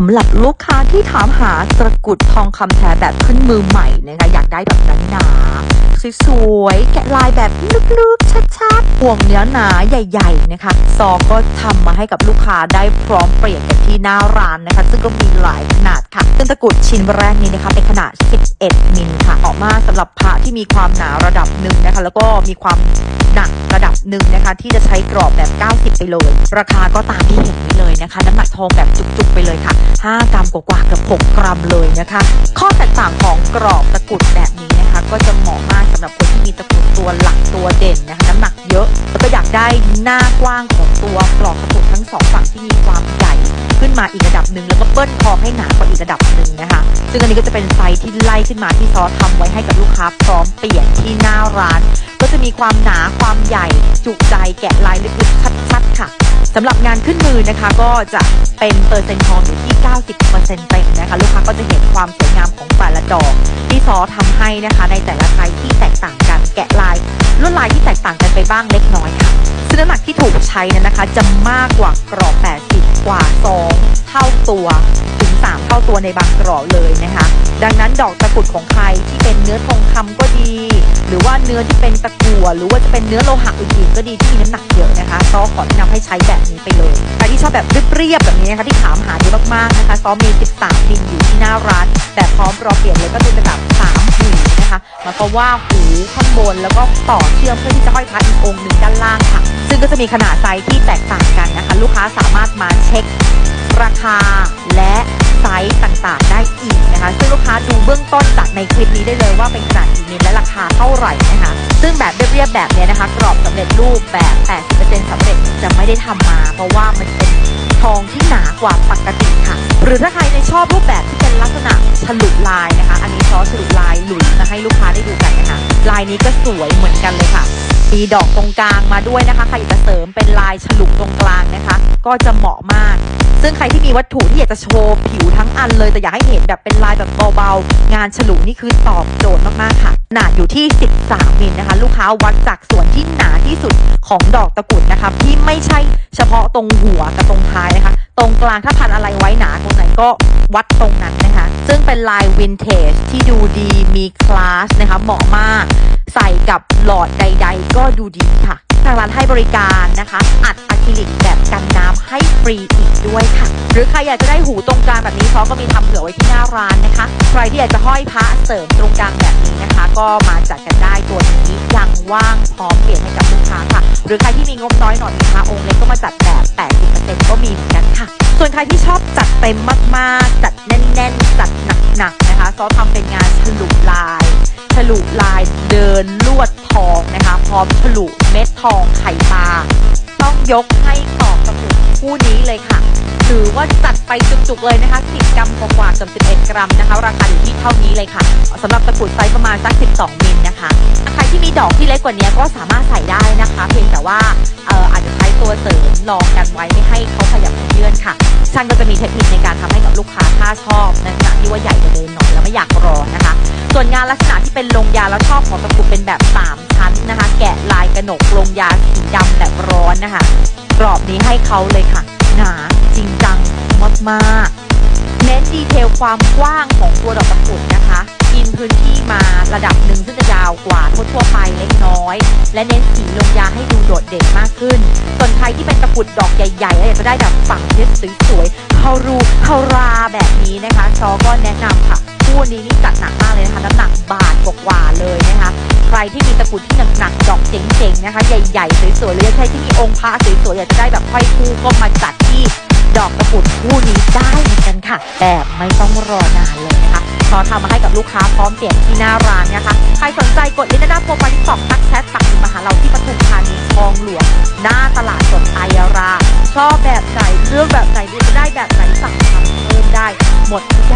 สำหรับลูกค้าที่ถามหาตะกุดทองคำแท้แบบขึ้นมือใหม่นะคะอยากได้แบบนั้นหนาสวยๆแกะลายแบบลึกๆชัดๆ ห่วงเนื้อหนาใหญ่ ๆ นะคะ ซอก็ทำมาให้กับลูกค้าได้พร้อมเปลี่ยนกันที่หน้าร้านนะคะ ซึ่งก็มีหลายขนาดค่ะซึ่งตะกรุดชิ้นแรกนี้นะคะเป็นขนาด 11 มิลค่ะออกมาสำหรับพระที่มีความหนาระดับหนึ่งนะคะ แล้วก็มีความหนักระดับหนึ่งนะคะ ที่จะใช้กรอบแบบ 90 ไปเลย ราคาก็ตามที่เห็นนี้เลยนะคะ น้ำหนักทองแบบจุกๆไปเลยค่ะ 5 กรัมกว่าๆกับ 6 กรัมเลยนะคะ ข้อแตกต่างของกรอบตะกรุดแบบนี้นะคะ ก็จะ หน้ากว้างของตัวปลอกตะกรุดทั้งสองฝั่งที่มีความใหญ่ขึ้นมาอีกระดับหนึ่งแล้วก็เบิ้ลทอให้หนากว่าอีกระดับหนึ่งนะคะ ซึ่งอันนี้ก็จะเป็นไซส์ที่ไล่ขึ้นมาที่ซอสทำไว้ให้กับลูกค้าพร้อมเปลี่ยนที่หน้าร้าน ก็จะมีความหนาความใหญ่จุใจแกะลายลึกๆชัดๆค่ะสำหรับงานขึ้นมือนะคะก็จะเป็นเปอร์เซ็นต์ทองอยู่ที่ 90%เต็มนะคะลูกค้าก็จะเห็นความสวยงามของแต่ละดอก ที่ซอทำให้นะคะในแต่ละไซส์ที่แตกต่างกันแกะลายลวดลายที่แตกต่างกันไปบ้างเล็กน้อย ถูกใช้นั้นนะคะ จะมากกว่ากรอบ 80 กว่า 2 เท่าตัวถึง 3 เท่าตัวในบางกรอบเลยนะคะ ดังนั้นดอกตะกุดของใครที่เป็นเนื้อทองคำก็ดี หรือว่าเนื้อที่เป็นตะกั่วหรือว่าจะเป็นเนื้อโลหะอื่นๆก็ดีที่มีน้ำหนักเยอะนะคะซอขอแนะนำให้ใช้แบบนี้ไปเลยใครที่ชอบแบบเรียบๆแบบนี้นะคะที่ถามหาเยอะมากๆนะคะซอมี 13พินอยู่ที่หน้าร้าน แต่พร้อมรอเปลี่ยนเลยก็เป็นระดับ3หูนะคะหมายความว่าหูข้างบนแล้วก็ต่อเชื่อมเพื่อที่จะห้อยพระอีกองค์หนึ่งด้านล่างค่ะ ซึ่งก็จะมีขนาดไซส์ที่แตกต่างกันนะคะ ลูกค้าสามารถมาเช็คราคาและไซส์ต่างๆ ได้อีกนะคะ ซึ่งลูกค้าดูเบื้องต้นจากในคลิปนี้ได้เลยว่าเป็นขนาดกี่มิลและราคาเท่าไหร่นะคะ ซึ่งแบบเรียบๆแบบนี้นะคะ กรอบสำเร็จรูปแบบ 80%สำเร็จจะไม่ได้ทำมา เพราะว่ามันเป็นทองที่หนากว่าปกติค่ะ หรือถ้าใครในชอบรูปแบบ ลักษณะฉลุลายนะคะ อันนี้ซอสฉลุลายหลุยมาให้ลูกค้าได้ดูกันนะคะ ลายนี้ก็สวยเหมือนกันเลยค่ะ มีดอกตรงกลางมาด้วยนะคะใครอยากจะเสริมเป็นลายฉลุตรงกลางนะคะ ก็จะเหมาะมาก ซึ่งใครที่มีวัตถุที่อยากจะโชว์ผิวทั้งอันเลย แต่อยากให้เห็นแบบเป็นลายแบบเบาๆงานฉลุนี่คือตอบโจทย์มากๆค่ะขนาดอยู่ที่ 13 มิลนะคะ ลูกค้าวัดจากส่วนที่หนาที่สุดของดอกตะกรุดนะคะที่ไม่ใช่เฉพาะตรงหัวกับตรงท้ายนะคะ ตรงกลางถ้าพันอะไรไว้หนาตรงไหนก็วัดตรงนั้นนะคะ ซึ่งเป็นลายวินเทจที่ดูดีมีคลาสนะคะเหมาะมาก ใส่กับหลอดใด ๆ ก็ดูดีค่ะทางร้านให้บริการนะคะ อัดอะคริลิกแบบกันน้ำให้ฟรีอีกด้วยค่ะ หรือใครอยากจะได้หูตรงกลางแบบนี้เขาก็มีทำเผื่อไว้ที่หน้าร้านนะคะ ใครที่อยากจะห้อยพระเสริมตรงกลางแบบนี้นะคะ ก็มาจัดกันได้ตัวนี้ยังว่างพร้อมเปลี่ยนให้กับลูกค้าค่ะ หรือใครที่มีงบน้อยหน่อยมีพระองค์เล็กก็มาจัดแบบ 80%ก็มีเหมือนกันค่ะ ส่วนใครที่ชอบจัดเต็มมากๆจัด นักๆนะทำเป็นงานฉลุลาย ฉลุลายเดินลวดทองนะคะ พร้อมฉลุเม็ดทองไข่ปลาต้องยกให้ตอกตะกุดคู่นี้เลยค่ะ ถือว่าจัดไปจุกๆเลยนะคะ10กรัมกว่าๆเกือบ11 กรัมนะคะ ราคาอยู่ที่เท่านี้เลยค่ะสำหรับตะกรุดไซส์ประมาณสัก 12 มิลนะคะใครที่มีดอกที่เล็กกว่านี้ก็สามารถใส่ได้นะคะ เพียงแต่ว่าเอ่ออาจจะใช้ตัวเสริมรองกันไว้ไม่ให้เขาขยับขยื่อนค่ะ ช่างก็จะมีเทคนิคในการทำให้กับลูกค้าถ้าชอบในขณะที่ว่าใหญ่กว่าเดิมหน่อยแล้วไม่อยากรอนะคะ ส่วนงานลักษณะที่เป็นลงยาแล้วชอบของตะกรุดเป็นแบบ 3 ชั้นนะคะ แกะลายกระหนกลงยาสีดำแบบร้อนนะคะ กรอบนี้ให้เขาเลยค่ะ หนาจริงจังมากๆ เน้นดีเทลความกว้างของตัวดอกตะกรุดนะคะกินพื้นที่มาระดับหนึ่งซึ่งจะยาวกว่าทั่วๆไปเล็กน้อย และเน้นสีลงยาให้ดู โดดเด่นมากขึ้น ส่วนใครที่เป็นตะกุดดอกใหญ่ๆแล้วอยากจะได้แบบฝังเพชรสวยๆเข้ารูเข้าราแบบนี้นะคะซอก็แนะนำค่ะคู่นี้นี่จัดหนักมากเลยนะคะน้ำหนักบาทกว่าเลยนะคะใครที่มีตะกุดที่หนักๆดอกเจ๋งๆนะคะ ใหญ่ๆสวยๆหรือใครที่มีองค์พระสวยๆอยากจะได้แบบห้อยคู่ก็มาจัดที่ดอกตะกุดคู่นี้ได้เหมือนกันค่ะแบบไม่ต้องรอนานเลย นะคะพอทำมาให้กับลูกค้าพร้อมเสียบที่หน้าร้านนะคะ ใครสนใจกดลิงก์ด้านหน้าโปรไฟล์ที่ตอกทักแชทสั่งซื้อมาหาเราที่ปทุมธานีคลองหลวงหน้าตลาดสดไอยารา ชอบแบบไหนเลือกแบบไหนหรือจะได้แบบไหนสั่งทำเพิ่มได้ หมดทุกอย่าง